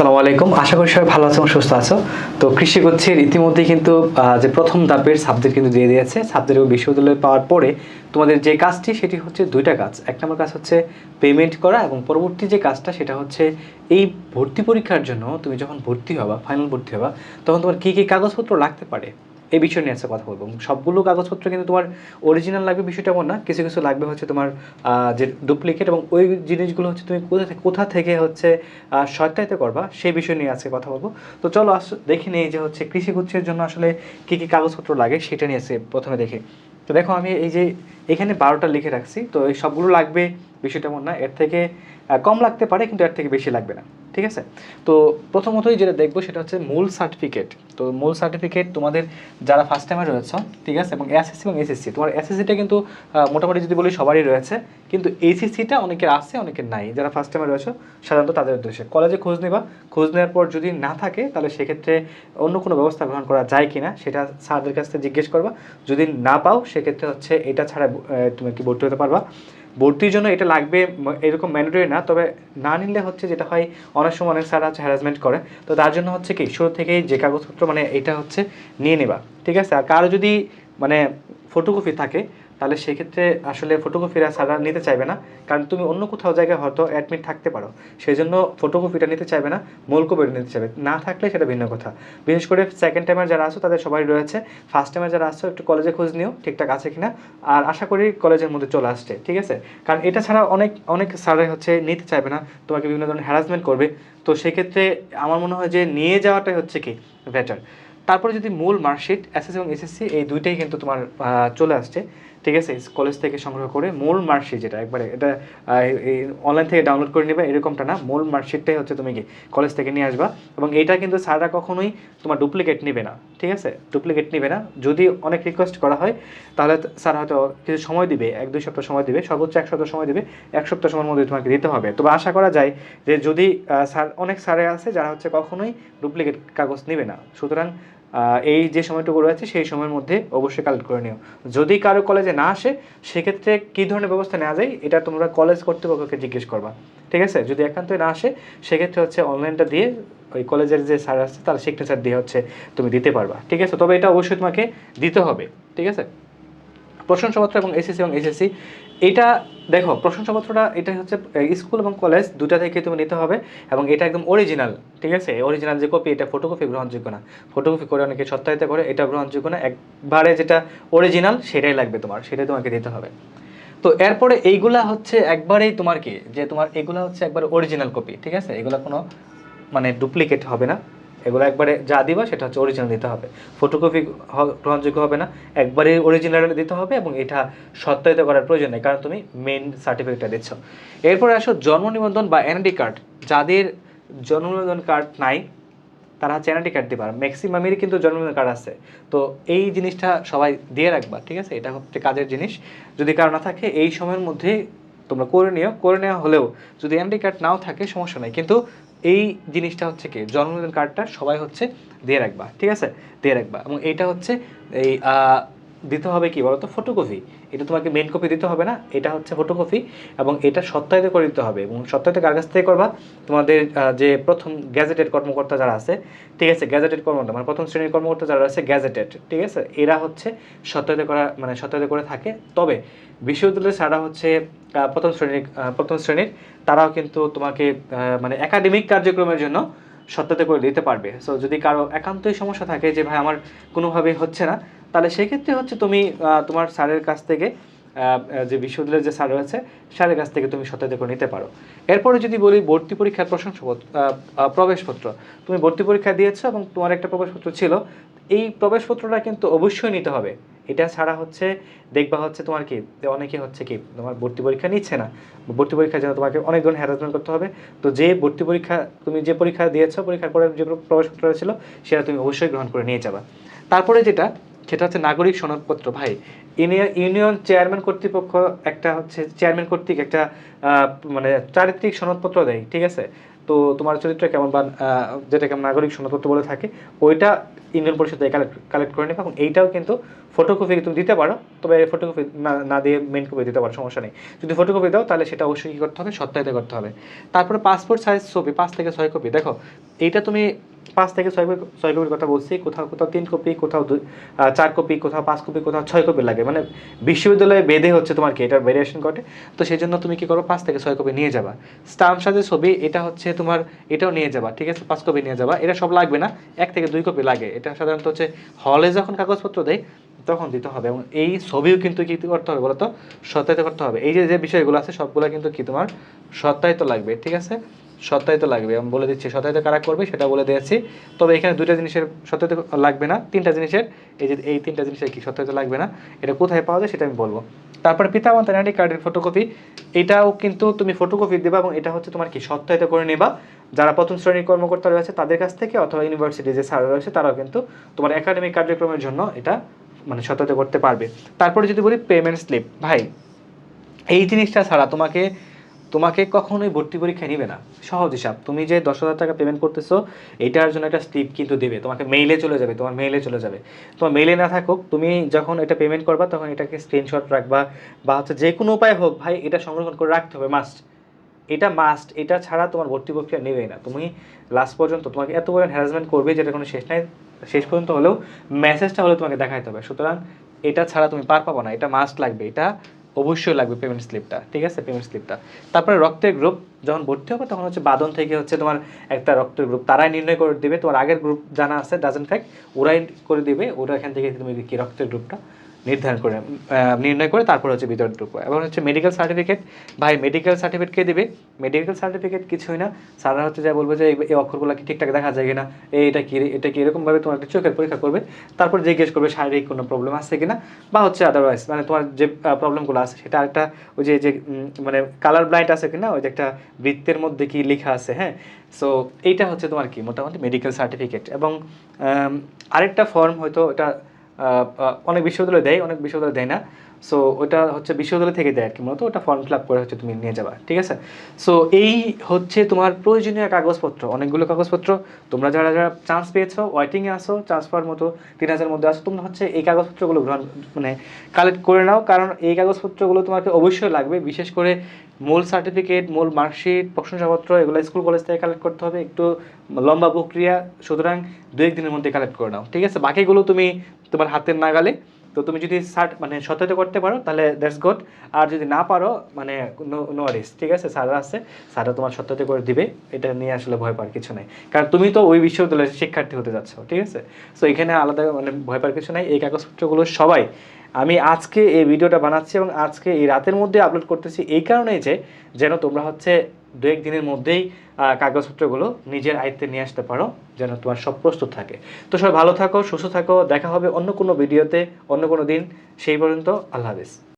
আসসালামু আলাইকুম। আশা করি সবাই ভালো আছো সুস্থ আছো। তো কৃষি গুচ্ছের ইতিমধ্যে কিন্তু যে প্রথম ধাপের সাবজেক্ট কিন্তু দিয়ে দিয়েছে। সাবজেক্ট বিশ্ববিদ্যালয় পাওয়ার পরে তোমাদের যে কাজটি, সেটি হচ্ছে দুইটা কাজ। এক নম্বর কাজ হচ্ছে পেমেন্ট করা এবং পরবর্তী যে কাজটা, সেটা হচ্ছে এই ভর্তি পরীক্ষার জন্য তুমি যখন ভর্তি হবা ফাইনাল ভর্তি হবা, তখন তোমার কী কী কাগজপত্র লাগতে পারে? এই বিষয় নিয়ে আজকে কথা বলব। সবগুলো কাগজপত্র কিন্তু তোমার অরিজিনাল লাগবে, বিষয়টা এমন না, কিছু কিছু লাগবে হচ্ছে তোমার যে ডুপ্লিকেট এবং ওই জিনিসগুলো হচ্ছে তুমি কোথা থেকে কোথা থেকে হচ্ছে সহায়তা করবা, সেই বিষয় নিয়ে আজকে কথা বলব। তো চলো আস, দেখে নিই যে হচ্ছে কৃষি গুচ্ছের জন্য আসলে কী কী কাগজপত্র লাগে, সেটা নিয়ে আজকে প্রথমে দেখে। তো দেখো আমি এই যে এখানে বারোটা লিখে রাখছি, তো এই সবগুলো লাগবে, বিষয়টা এমন না, এর থেকে কম লাগতে পারে, কিন্তু এর থেকে বেশি লাগবে না। ঠিক আছে? তো প্রথমতই যেটা দেখব সেটা হচ্ছে মূল সার্টিফিকেট তো মূল সার্টিফিকেট তোমাদের যারা ফার্স্ট টাইমে রয়েছে, ঠিক আছে? এবং এসএসসি এবং এসএসসি তোমার এসএসসিটা কিন্তু মোটামুটি যদি বলি সবারই রয়েছে, কিন্তু এইচএসসিটা অনেকের আছে, অনেকের নাই। যারা ফার্স্ট টাইমে রয়েছে, সাধারণত তাদের উদ্দেশ্যে। কলেজে খোঁজ নেবা। খোঁজ নেওয়ার পর যদি না থাকে, তাহলে সেক্ষেত্রে অন্য কোনো ব্যবস্থা গ্রহণ করা যায় কি না সেটা স্যারদের কাছ থেকে জিজ্ঞেস করবা। যদি না পাও, সেক্ষেত্রে হচ্ছে এটা ছাড়া তুমি কি ভর্তি হতে পারবা। ভর্তির জন্য এটা লাগবে এরকম ম্যান্ডেটরি না, তবে না নিলে হচ্ছে যেটা হয়, অনেক সময় অনেক স্যার আছে হ্যারাসমেন্ট করে, তো তার জন্য হচ্ছে কি, শুরু থেকেই যে কাগজপত্র মানে এটা হচ্ছে নিয়ে নেবা, ঠিক আছে? আর কারও যদি মানে ফটোকপি থাকে তাহলে সেক্ষেত্রে আসলে ফটোকপিরা স্যাররা নিতে চাইবে না। কারণ তুমি অন্য কোথাও জায়গায় হয়তো অ্যাডমিট থাকতে পারো। সেই জন্য ফটোকপিটা নিতে চাইবে না মূল কপিটা নিতে চাইবে। না থাকলে সেটা ভিন্ন কথা। বিশেষ করে সেকেন্ড টাইমের যারা আসো তাদের সবাই রয়েছে। ফার্স্ট টাইমের যারা আসছো একটু কলেজে খোঁজ নিও, ঠিকঠাক আছে কিনা। আর আশা করি কলেজের মধ্যে চলে আসছে, ঠিক আছে? কারণ এটা ছাড়া অনেক অনেক স্যারে হচ্ছে নিতে চাইবে না, তোমাকে বিভিন্ন ধরনের হ্যারাসমেন্ট করবে। তো সেক্ষেত্রে আমার মনে হয় যে নিয়ে যাওয়াটাই হচ্ছে কি বেটার তারপরে যদি মূল মার্কশিট এসএসসি এবং এসএসসি এই দুইটাই কিন্তু তোমার চলে আসছে। ঠিক আছে কলেজ থেকে সংগ্রহ করে মূল মার্কশিট যেটা, একবারে এটা অনলাইন থেকে ডাউনলোড করে নেবে, এরকমটা না, মূল মার্কশিটটাই হচ্ছে তুমি কি কলেজ থেকে নিয়ে আসবা এবং এটা কিন্তু স্যাররা কখনোই তোমার ডুপ্লিকেট নেবে না, ঠিক আছে? ডুপ্লিকেট নেবে না, যদি অনেক রিকোয়েস্ট করা হয়, তাহলে স্যার হয়তো কিছু সময় দিবে, এক, দুই সপ্তাহ সময় দিবে, সর্বোচ্চ এক সপ্তাহ সময় দিবে, এক সপ্তাহ সময়ের মধ্যে তোমাকে দিতে হবে। তবে আশা করা যায় যে যদি স্যার, অনেক স্যারে আছে যারা হচ্ছে কখনোই ডুপ্লিকেট কাগজ নেবে না, সুতরাং এই যে সময়টুকু রয়েছে, সেই সময়ের মধ্যে অবশ্যই কালেক্ট করে নিও। যদি কারও কলেজে না আসে, সেক্ষেত্রে কী ধরনের ব্যবস্থা নেওয়া যায়, এটা তোমরা কলেজ কর্তৃপক্ষকে জিজ্ঞেস করবা। ঠিক আছে? যদি একান্তই না আসে, সেক্ষেত্রে হচ্ছে অনলাইনটা দিয়ে ওই কলেজের যে স্যার আছে, তার সিগনেচার দিয়ে হচ্ছে তুমি দিতে পারবা। ঠিক আছে? তবে এটা অবশ্যই তোমাকে দিতে হবে। ঠিক আছে? প্রশংসাপত্র এবং এসএসসি এবং এসএসসি এটা, দেখো, প্রশংসাপত্রটা এটা হচ্ছে স্কুল এবং কলেজ দুটা থেকে তুমি নিতে হবে এবং এটা একদম অরিজিনাল ঠিক আছে? অরিজিনাল যে কপি এটা ফটোকপি গ্রহণযোগ্য না। ফটোকপি করে অনেকে সত্যায়িত করে, এটা গ্রহণযোগ্য না। একবারে যেটা অরিজিনাল সেটাই লাগবে তোমার, সেটাই তোমাকে দিতে হবে। তো এরপরে এইগুলা হচ্ছে একবারেই তোমার কি? যে তোমার এগুলা হচ্ছে একবার অরিজিনাল কপি ঠিক আছে? এগুলা কোনো মানে ডুপ্লিকেট হবে না। এগুলো একবারে যা দিবা সেটা হচ্ছে অরিজিনাল দিতে হবে। ফটোকপি গ্রহণযোগ্য হবে না, একবারে অরিজিনাল দিতে হবে এবং এটা সত্যায়িত করার প্রয়োজন নেই, কারণ তুমি মেন সার্টিফিকেটটা দিচ্ছ। এরপরে আসো জন্ম নিবন্ধন বা এনআইডি কার্ড যাদের জন্ম নিবন্ধন কার্ড নাই, তারা হচ্ছে এনআইডি কার্ড দিবার ম্যাক্সিমামেরই কিন্তু জন্ম নিবন্ধন কার্ড আছে। তো এই জিনিসটা সবাই দিয়ে রাখবা, ঠিক আছে? এটা হচ্ছে কাজের জিনিস। যদি কারও না থাকে, এই সময়ের মধ্যে তোমরা করে নিও। করে নেওয়া হলেও যদি এনআইডি কার্ড নাও থাকে, সমস্যা নাই। কিন্তু এই জিনিসটা হচ্ছে কি? জন্মদিন কার্ডটা সবাই হচ্ছে দিয়ে রাখবা ঠিক আছে? দিয়ে রাখবা এবং এইটা হচ্ছে এই দিতে হবে কি বলতো? ফটোকপি এটা তোমাকে মেন কপি দিতে হবে না, এটা হচ্ছে ফটোকপি এবং এটা সত্যায়িত করে দিতে হবে এবং সত্যায়িত কার কাছ থেকে করবা? তোমাদের যে প্রথম গ্যাজেটেড কর্মকর্তা যারা আছে, ঠিক আছে গ্যাজেটেড কর্মকর্তা মানে প্রথম শ্রেণির কর্মকর্তা যারা আছে গ্যাজেটেড ঠিক আছে? এরা হচ্ছে সত্যায়িত করা মানে সত্যায়িত করে থাকে। তবে বিশ্ববিদ্যালয়ের সারা হচ্ছে প্রথম শ্রেণির প্রথম শ্রেণির, তারাও কিন্তু তোমাকে মানে একাডেমিক কার্যক্রমের জন্য সত্যায়িত করে দিতে পারবে। সো যদি কারও একান্তই সমস্যা থাকে যে, ভাই, আমার কোনোভাবেই হচ্ছে না তাহলে সেক্ষেত্রে হচ্ছে তুমি তোমার স্যারের কাছ থেকে যে বিশ্ববিদ্যালয়ের যে স্যার রয়েছে, স্যারের কাছ থেকে তুমি করে নিতে পারো। এরপরে যদি বলি ভর্তি পরীক্ষার প্রশংসাপত্র প্রবেশপত্র, তুমি ভর্তি পরীক্ষা দিয়েছ এবং তোমার একটা প্রবেশপত্র ছিল, এই প্রবেশপত্রটা কিন্তু অবশ্যই নিতে হবে। এটা ছাড়া হচ্ছে দেখবা হচ্ছে তোমার কি অনেকে হচ্ছে কি, তোমার ভর্তি পরীক্ষা নিচ্ছে না। ভর্তি পরীক্ষার জন্য তোমাকে অনেক ধরনের হ্যারাসমেন্ট করতে হবে। তো যে ভর্তি পরীক্ষা, তুমি যে পরীক্ষা দিয়েছ, পরীক্ষার পরে যে প্রবেশপত্রটা ছিল, সেটা তুমি অবশ্যই গ্রহণ করে নিয়ে যাবা। তারপরে যেটা সেটা হচ্ছে নাগরিক সনদপত্র। ভাই, ইউনিয়ন চেয়ারম্যান কর্তৃপক্ষ একটা হচ্ছে চেয়ারম্যান কর্তৃক একটা মানে চারিত্রিক সনদপত্র দেয়, ঠিক আছে? তো তোমার চরিত্র কেমন বা যেটাকে নাগরিক সনদপত্র বলে থাকে, ওইটা ইউনিয়ন পরিষদ কালেক্ট কালেক্ট করে নেবে এবং এইটাও কিন্তু ফটোকপি তুমি দিতে পারো, তবে ফটোকপি না না দিয়ে মেন কপি দিতে পারো, সমস্যা নেই। যদি ফটোকপি দাও, তাহলে সেটা অবশ্যই কী করতে হবে? সত্যায়িত করতে হবে। তারপরে পাসপোর্ট সাইজ ছবি, পাঁচ থেকে ছয় কপি দেখো, এইটা তুমি পাঁচ থেকে ছয় ছয় কপির কথা বলছি, কোথাও কোথাও তিন কপি, কোথাও চার কপি, কোথাও পাঁচ কপি, কোথাও ছয় কপি লাগে। মানে বিশ্ববিদ্যালয়ে বেঁধে হচ্ছে তোমার কি, এটার ভেরিয়েশন ঘটে। তো সেই জন্য তুমি কি করো, পাঁচ থেকে ছয় কপি নিয়ে যাবা। স্টাম্প সাথে ছবি, এটা হচ্ছে তোমার, এটাও নিয়ে যাবা, ঠিক আছে? পাঁচ কপি নিয়ে যাবা। এটা সব লাগবে না, এক থেকে দুই কপি লাগে। এটা সাধারণত হচ্ছে হলে যখন কাগজপত্র দেয়, তখন দিতে হবে। এবং এই ছবিও কিন্তু কি করতে হবে বলতো? সত্যায়িত করতে হবে। এই যে যে বিষয়গুলো আছে, সবগুলো কিন্তু কি তোমার সত্যায়িত লাগবে, ঠিক আছে? সত্যায়িত লাগবে। আমি বলে দিচ্ছি, সত্যায়িত কারা করবে সেটা বলে দিয়েছি। তবে এখানে দুইটা জিনিসের সত্যায়িত লাগবে না। তিনটা জিনিসের, এই যে এই তিনটা জিনিসের কি সত্যায়িত লাগবে না, এটা কোথায় পাওয়া যায় সেটা আমি বলব। তারপরে পিতামাতার আইডি কার্ডের ফটোকপি এটাও কিন্তু তুমি ফটোকপি দেবা এবং এটা হচ্ছে তোমার কি সত্যায়িত করে নেবা। যারা প্রথম শ্রেণির কর্মকর্তা রয়েছে তাদের কাছ থেকে অথবা ইউনিভার্সিটি যে স্যার রয়েছে তারাও কিন্তু তোমার একাডেমিক কার্যক্রমের জন্য এটা মানে সত্যায়িত করতে পারবে। তারপরে যদি বলি পেমেন্ট স্লিপ ভাই, এই জিনিসটা ছাড়া তোমাকে তোমাকে কখনোই ভর্তি পরীক্ষায় নিবে না। সহজ হিসাব, তুমি যে দশ হাজার টাকা পেমেন্ট করতেছো, এটার জন্য একটা স্লিপ কিন্তু দেবে। তোমাকে মেইলে চলে যাবে, তোমার মেইলে চলে যাবে। তোমার মেইলে না থাকুক, তুমি যখন এটা পেমেন্ট করবা, তখন এটাকে স্ক্রিনশট রাখবা বা হচ্ছে যে কোনো উপায় হোক, ভাই, এটা সংরক্ষণ করে রাখতে হবে মাস্ট এটা মাস্ট এটা ছাড়া তোমার ভর্তি প্রক্রিয়া নেবেই না। তুমি লাস্ট পর্যন্ত তোমাকে এত পরিমাণ হ্যারাসমেন্ট করবে যেটা কোনো শেষ নাই, শেষ পর্যন্ত হলেও মেসেজটা হলেও তোমাকে দেখাইতে হবে। সুতরাং এটা ছাড়া তুমি পার পাবো না, এটা মাস্ট লাগবে। এটা অবশ্যই লাগবে পেমেন্ট স্লিপটা ঠিক আছে? পেমেন্ট স্লিপটা তারপরে রক্তের গ্রুপ যখন ভর্তি হবে, তখন হচ্ছে বাদন থেকে হচ্ছে তোমার একটা রক্তের গ্রুপ তারাই নির্ণয় করে দিবে। তোমার আগের গ্রুপ জানা আছে ডাজেন্ট ফ্যাক্ট ওরাই করে দিবে। ওরা এখান থেকে তুমি কি রক্তের গ্রুপটা নির্ধারণ করে নির্ণয় করে তারপর হচ্ছে বিতরণ ঢুকবো। এবং হচ্ছে মেডিকেল সার্টিফিকেট ভাই মেডিকেল সার্টিফিকেট কে দিবে? মেডিকেল সার্টিফিকেট কিছুই না। স্যাররা হচ্ছে যা বলব যে এই- অক্ষরগুলো কি ঠিকঠাক দেখা যায় কিনা, এই, এটা কি এটা কি এরকমভাবে তোমার একটা চোখের পরীক্ষা করবে, তারপর জিজ্ঞেস করবে শারীরিক কোনো প্রবলেম আছে কিনা, বা হচ্ছে আদারওয়াইজ মানে তোমার যে প্রবলেমগুলো আছে সেটা একটা ওই যে যে মানে কালার ব্লাইন্ড আছে কিনা, ওই যে একটা বৃত্তের মধ্যে কি লেখা আছে হ্যাঁ? সো এইটা হচ্ছে তোমার কি? মোটামুটি মেডিকেল সার্টিফিকেট এবং আরেকটা ফর্ম হয়তো এটা অনেক বিশ্ববিদ্যালয় দেয়, অনেক বিশ্ববিদ্যালয় দেয় না। সো ওটা হচ্ছে বিশ্ববিদ্যালয় থেকে দেয় আর কি মূলত। ওটা ফর্ম ফিল আপ করে হচ্ছে তুমি নিয়ে যাবা, ঠিক আছে? সো এই হচ্ছে তোমার প্রয়োজনীয় কাগজপত্র, অনেকগুলো কাগজপত্র। তোমরা যারা যারা চান্স পেয়েছ ওয়াইটিংয়ে আসো চান্স পাওয়ার মতো তিন হাজার মধ্যে আসো, তোমরা হচ্ছে এই কাগজপত্রগুলো গ্রহণ মানে কালেক্ট করে নাও। কারণ এই কাগজপত্রগুলো তোমাকে অবশ্যই লাগবে, বিশেষ করে মূল সার্টিফিকেট মূল মার্কশিট প্রশংসাপত্র, এগুলো স্কুল কলেজ থেকে কালেক্ট করতে হবে। একটু লম্বা প্রক্রিয়া, সুতরাং দু এক দিনের মধ্যে কালেক্ট করে নাও, ঠিক আছে? বাকিগুলো তুমি তোমার হাতের নাগালে। তো তুমি যদি শার্ট মানে সত্যায়িত করতে পারো, তাহলে দ্যাটস গুড আর যদি না পারো মানে নো রিস্ক ঠিক আছে? স্যাররা আছে। স্যাররা তোমার সত্যায়িত করে দিবে। এটা নিয়ে আসলে ভয় পাওয়ার কিছু নাই। কারণ তুমি তো ওই বিশ্ববিদ্যালয়ের শিক্ষার্থী হতে যাচ্ছ, ঠিক আছে? সো এখানে আলাদা মানে ভয় পাওয়ার কিছু নাই। এই কাগজপত্রগুলো সবাই আমি আজকে এই ভিডিওটা বানাচ্ছি এবং আজকে এই রাতের মধ্যে আপলোড করতেছি এই কারণেই যে, যেন তোমরা হচ্ছে দু এক দিনের মধ্যেই কাগজপত্রগুলো নিজের আয়ত্তে নিয়ে আসতে পারো, যেন তোমার সব প্রস্তুত থাকে। তো সবাই ভালো থাকো, সুস্থ থাকো, দেখা হবে অন্য কোনো ভিডিওতে, অন্য কোনো দিন। সেই পর্যন্ত আল্লাহ হাফিজ।